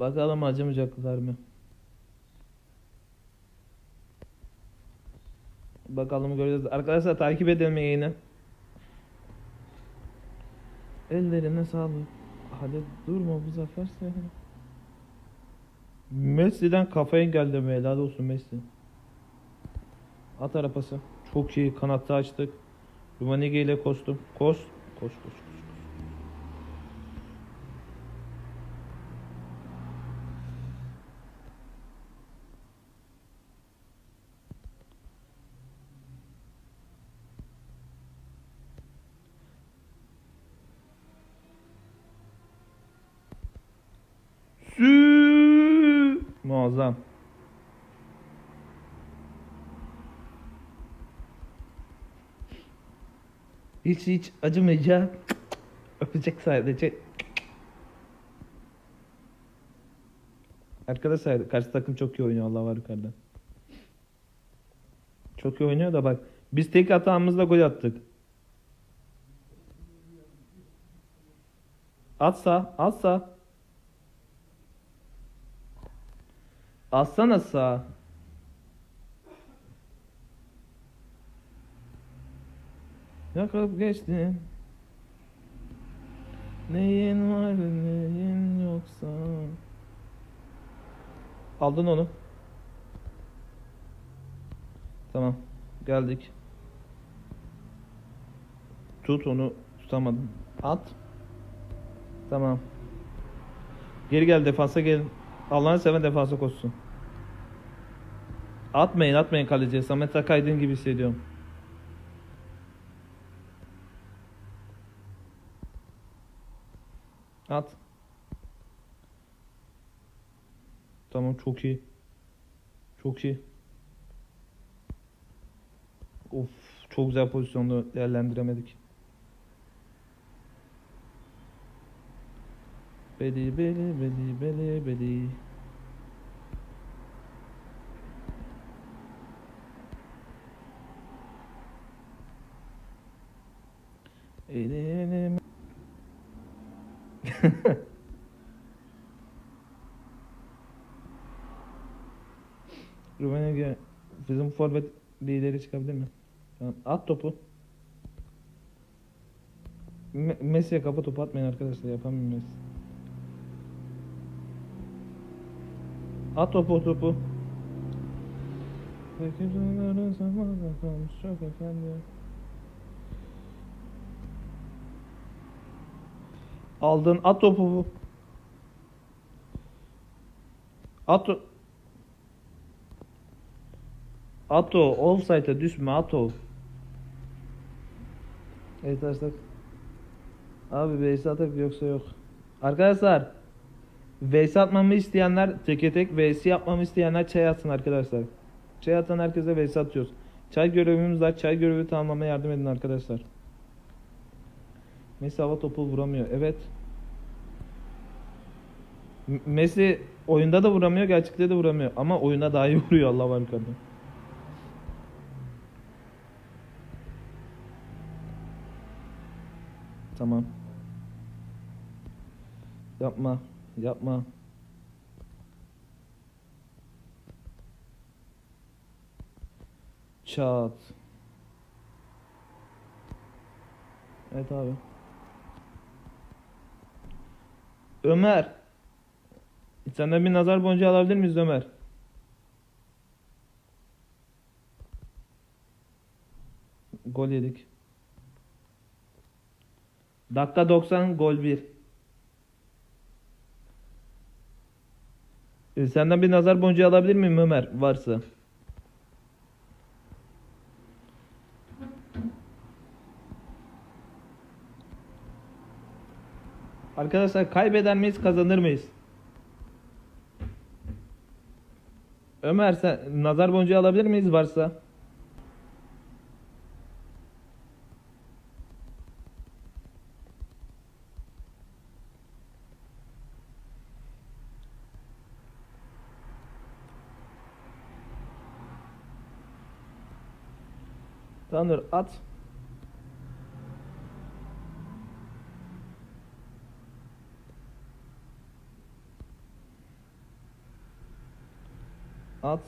Bakalım acımayacaklar mı? Bakalım göreceğiz. Arkadaşlar takip edelim yayını. Ellerine sağlık. Hadi durma bu zafer sen. Messi'den kafaya geldi helal olsun Messi. At arapası. Çok iyi kanatta açtık. Rumanige ile kostum. Kos. Koş koş Sü Muazzam. Hiç hiç acımayacak. Öpecek sadece. Arkadaşlar karşı takım çok iyi oynuyor Allah var yukarıda. Çok iyi oynuyor da bak biz tek hatamızla gol attık. Atsa, atsa. Atsana sağa. Yakıp geçtin. Neyin var neyin yoksa. Aldın onu. Tamam. Geldik. Tut onu tutamadım. At. Tamam. Geri gel defansa gel. Allah'ını seven defansa koşsun. Atmayın atmayın kaleciye. Samet Akaydın gibi hissediyorum. At. Tamam çok iyi. Çok iyi. Of çok güzel pozisyonda değerlendiremedik. Beli beli beli beli beli. Elim. Rumenege bizim forvet lideri çıkabilir mi? At topu. Me- Messi'ye kafa topu atmayın arkadaşlar yapamıyorum Messi. At topu topu. Çok efendim. Aldın at topu bu. At o. Ato offside'e düşme Ato. Evet arkadaşlar. Abi VS atak yoksa yok. Arkadaşlar VS atmamı isteyenler teke tek VS yapmamı isteyenler çay atsın arkadaşlar. Çay atan herkese VS atıyoruz. Çay görevimiz var. Çay görevi tamamlamaya yardım edin arkadaşlar. Messi hava topu vuramıyor. Evet. Messi oyunda da vuramıyor, gerçekte de vuramıyor. Ama oyunda daha iyi vuruyor Allah var yukarıda. Tamam. Yapma. Yapma. Çat. Evet abi. Ömer. Senden bir nazar boncuğu alabilir miyiz Ömer? Gol yedik. Dakika 90 gol 1. Ee, Senden bir nazar boncuğu alabilir miyim Ömer varsa? Arkadaşlar kaybeder miyiz kazanır mıyız? Ömer sen nazar boncuğu alabilir miyiz varsa? Tanrı at. At.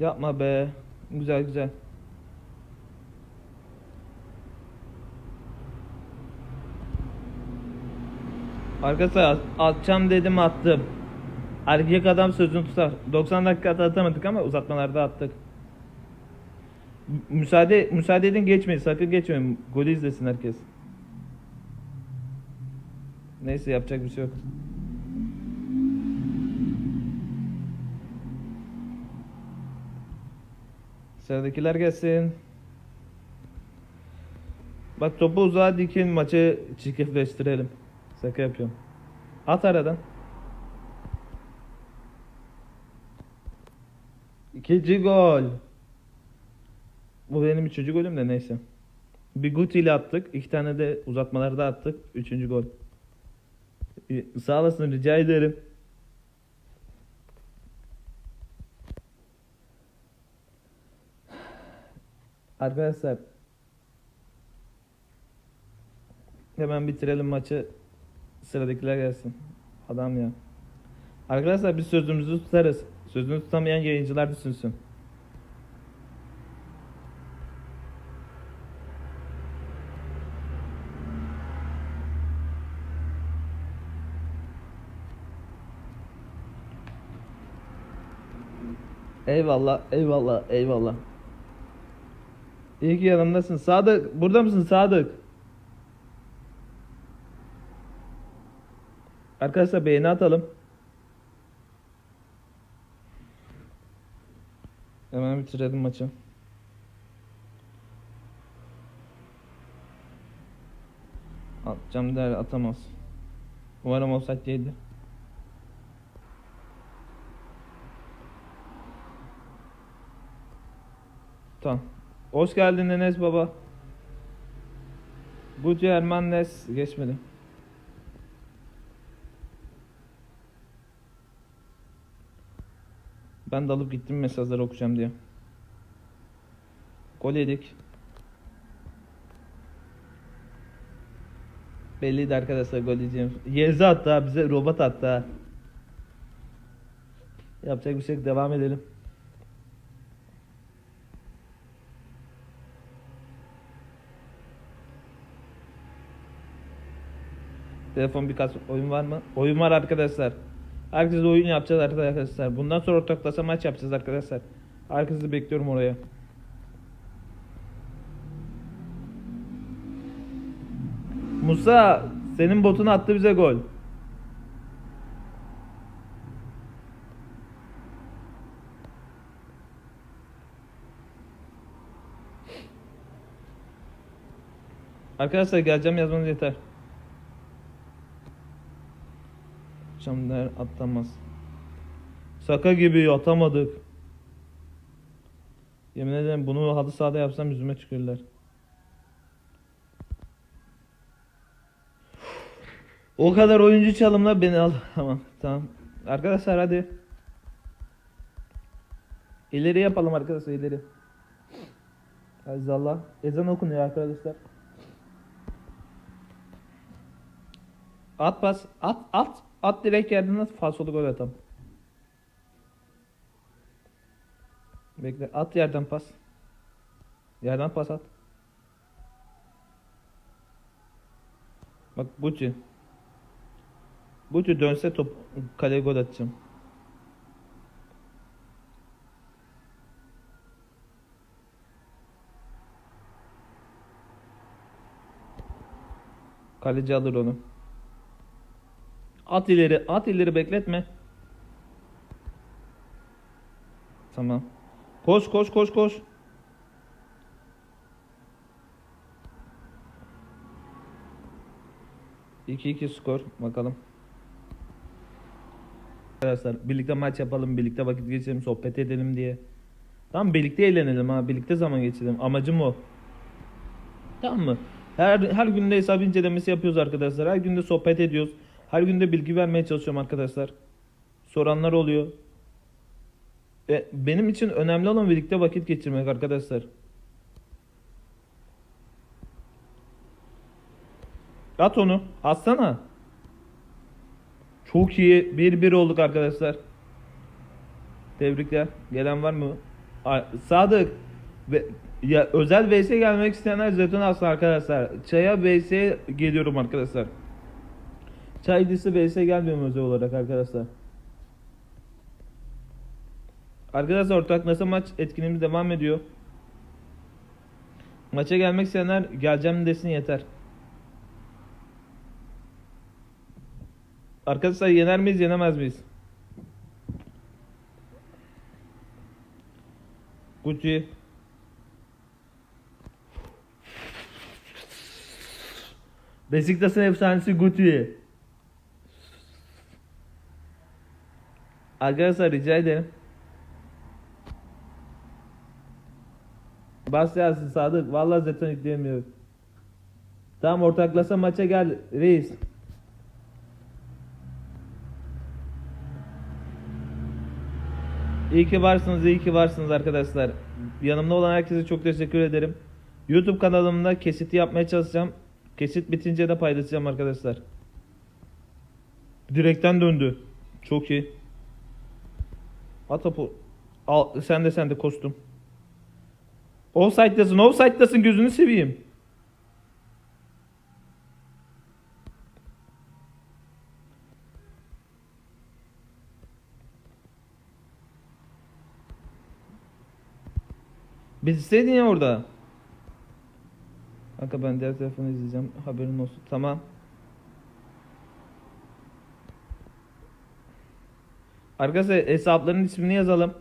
Yapma be. Güzel güzel. Arkadaşlar atacağım dedim attım. Erkek adam sözünü tutar. 90 dakikada atamadık ama uzatmalarda attık. Müsaade müsaade edin geçmeyin. Sakın geçmeyin. Golü izlesin herkes. Neyse yapacak bir şey yok. Sıradakiler gelsin. Bak topu uzağa dikin maçı çirkefleştirelim. Şaka yapıyorum. At aradan. İkinci gol. Bu benim üçüncü golüm de neyse. Bir Guti ile attık. iki tane de uzatmalarda attık. Üçüncü gol. Sağ olasın rica ederim. Arkadaşlar hemen bitirelim maçı. Sıradakiler gelsin. Adam ya. Arkadaşlar biz sözümüzü tutarız. Sözünü tutamayan yayıncılar düşünsün. Eyvallah, eyvallah, eyvallah. İyi ki yanımdasın. Sadık, burada mısın Sadık? Arkadaşlar beğeni atalım. Hemen bitirelim maçı. Atacağım der atamaz. Umarım offside değildir. Tamam. Hoş geldin Enes baba. Gucci Hermanes geçmedi. Ben de alıp gittim mesajları okuyacağım diye. Gol yedik. Belliydi arkadaşlar gol yiyeceğim. Yezi attı bize robot attı. Yapacak bir şey yok devam edelim. Telefon birkaç oyun var mı? Oyun var arkadaşlar. Herkes oyun yapacağız arkadaşlar. Bundan sonra ortaklaşa maç yapacağız arkadaşlar. Herkesi bekliyorum oraya. Musa senin botun attı bize gol. Arkadaşlar geleceğim yazmanız yeter. Çamlar atlamaz. Saka gibi atamadık. Yemin ederim bunu halı sahada yapsam yüzüme tükürürler. O kadar oyuncu çalımla beni al. Tamam tamam. Arkadaşlar hadi. İleri yapalım arkadaşlar ileri. Azizallah. Ezan okunuyor arkadaşlar. At pas. At at. At direkt yerden at. Falsolu gol atam. Bekle. At yerden pas. Yerden pas at. Bak Bucci. Bucci dönse top kaleye gol atacağım. Kaleci alır onu. At ileri, at ileri bekletme. Tamam. Koş koş koş koş. İki iki skor bakalım. Arkadaşlar birlikte maç yapalım, birlikte vakit geçirelim, sohbet edelim diye. Tamam birlikte eğlenelim ha, birlikte zaman geçirelim. Amacım o. Tamam mı? Her her günde hesap incelemesi yapıyoruz arkadaşlar. Her günde sohbet ediyoruz. Her günde bilgi vermeye çalışıyorum arkadaşlar. Soranlar oluyor. E, benim için önemli olan birlikte vakit geçirmek arkadaşlar. At onu. Atsana. Çok iyi. 1-1 olduk arkadaşlar. Tebrikler. Gelen var mı? Sadık. Ve ya özel VS gelmek isteyenler jeton alsın arkadaşlar. Çaya VS geliyorum arkadaşlar. Çay dizisi VS gelmiyorum özel olarak arkadaşlar. Arkadaşlar ortak nasıl maç etkinliğimiz devam ediyor. Maça gelmek isteyenler geleceğim desin yeter. Arkadaşlar yener miyiz yenemez miyiz? Gucci. Beşiktaş'ın efsanesi Gucci. Arkadaşlar rica ederim. Bas yazsın Sadık. Vallahi zaten yükleyemiyorum. Tamam ortaklasa maça gel reis. İyi ki varsınız, iyi ki varsınız arkadaşlar. Yanımda olan herkese çok teşekkür ederim. YouTube kanalımda kesiti yapmaya çalışacağım. Kesit bitince de paylaşacağım arkadaşlar. Direkten döndü. Çok iyi. At topu. Al, sen de sen de kostüm. Offside'dasın, offside'dasın gözünü seveyim. Bilseydin ya orada. Kanka ben diğer telefonu izleyeceğim. Haberin olsun. Tamam. Arkadaşlar hesapların ismini yazalım.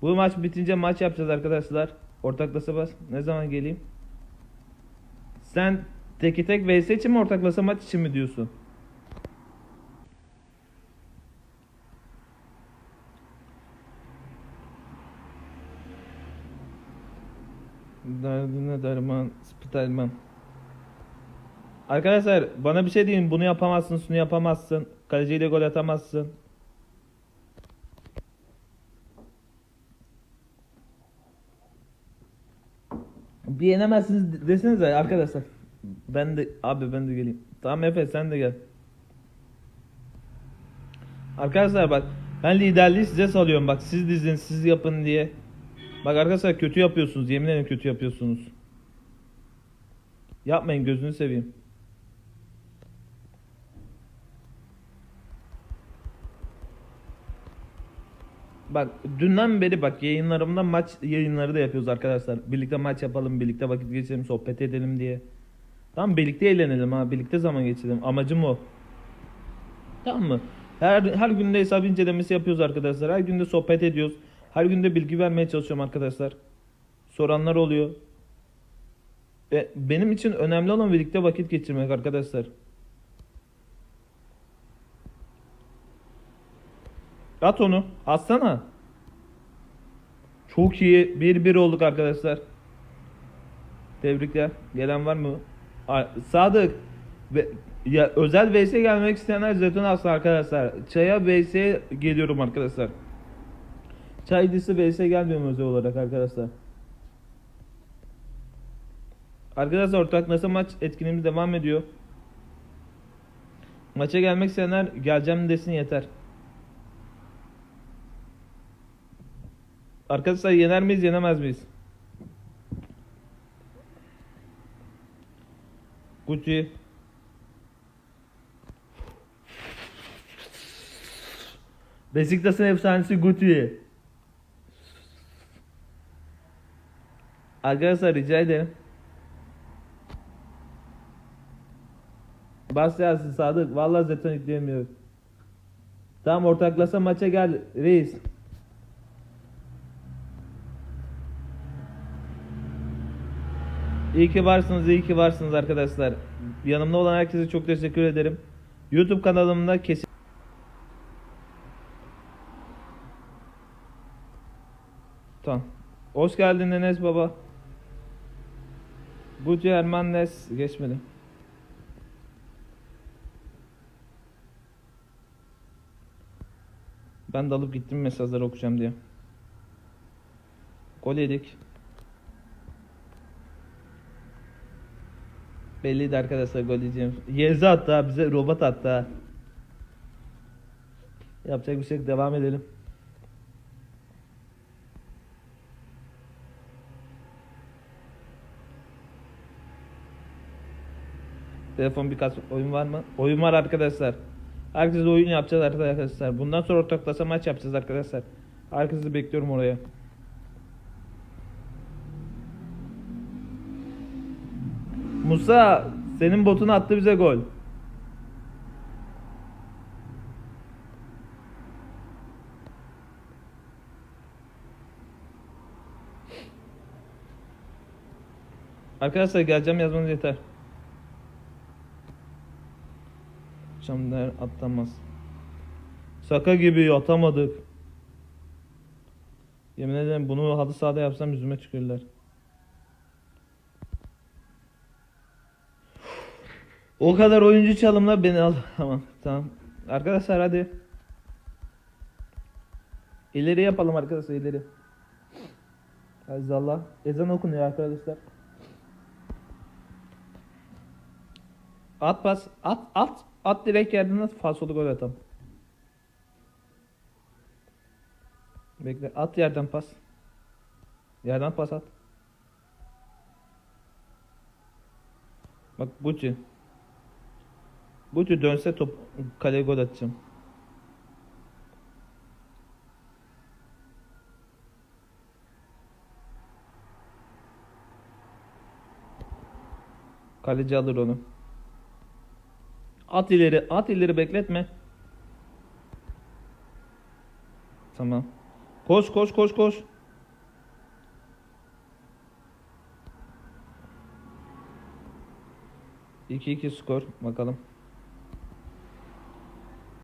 Bu maç bitince maç yapacağız arkadaşlar. Ortaklasa bas. Ne zaman geleyim? Sen teki tek vs için mi ortaklasa maç için mi diyorsun? Derdine derman, Spiderman. Arkadaşlar bana bir şey deyin. Bunu yapamazsın, şunu yapamazsın. Kaleciyle gol atamazsın. Bir yenemezsiniz desenize arkadaşlar. Ben de abi ben de geleyim. Tamam Efe sen de gel. Arkadaşlar bak ben liderliği size salıyorum bak siz dizin siz yapın diye. Bak arkadaşlar kötü yapıyorsunuz yemin ederim kötü yapıyorsunuz. Yapmayın gözünü seveyim. Bak dünden beri bak yayınlarımda maç yayınları da yapıyoruz arkadaşlar. Birlikte maç yapalım, birlikte vakit geçirelim, sohbet edelim diye. Tamam birlikte eğlenelim ha, birlikte zaman geçirelim. Amacım o. Tamam mı? Her her günde hesap incelemesi yapıyoruz arkadaşlar. Her günde sohbet ediyoruz. Her günde bilgi vermeye çalışıyorum arkadaşlar. Soranlar oluyor. E, benim için önemli olan birlikte vakit geçirmek arkadaşlar. At onu. Atsana. Çok iyi. 1-1 olduk arkadaşlar. Tebrikler. Gelen var mı? Sadık. Ya özel VS gelmek isteyenler jeton alsın arkadaşlar. Çaya VS geliyorum arkadaşlar. Çay dizisi VS gelmiyorum özel olarak arkadaşlar. Arkadaşlar ortak nasıl maç etkinliğimiz devam ediyor. Maça gelmek isteyenler geleceğim desin yeter. Arkadaşlar yener miyiz yenemez miyiz? Gucci. Beşiktaş'ın efsanesi Gucci. Arkadaşlar rica ederim. Bas yazsın Sadık. Vallahi zaten yükleyemiyorum. Tamam ortaklasa maça gel reis. İyi ki varsınız, iyi ki varsınız arkadaşlar. Yanımda olan herkese çok teşekkür ederim. YouTube kanalımda kesin Tamam. Hoş geldin Enes baba. Gucci Hermanes geçmedi. Ben de alıp gittim mesajları okuyacağım diye. Gol yedik. Belliydi arkadaşlar gol yiyeceğim. Yezi attı bize robot attı ha. Yapacak bir şey yok. Devam edelim. Telefon birkaç oyun var mı? Oyun var arkadaşlar. Herkese oyun yapacağız arkadaşlar. Bundan sonra ortaklaşa maç yapacağız arkadaşlar. Herkesi bekliyorum oraya. Musa senin botun attı bize gol. Arkadaşlar geleceğim yazmanız yeter. Çamlar atlamaz. Saka gibi atamadık. Yemin ederim bunu halı sahada yapsam yüzüme tükürürler. O kadar oyuncu çalımla beni al. Tamam tamam. Arkadaşlar hadi. İleri yapalım arkadaşlar ileri. Azizallah. Ezan okunuyor arkadaşlar. At pas. At at. At direkt yerden at. Falsolu gol atam. Bekle. At yerden pas. Yerden pas at. Bak Bucci. Bucci dönse top kaleye gol atacağım. Kaleci alır onu. At ileri, at ileri bekletme. Tamam. Koş koş koş koş. İki iki skor bakalım.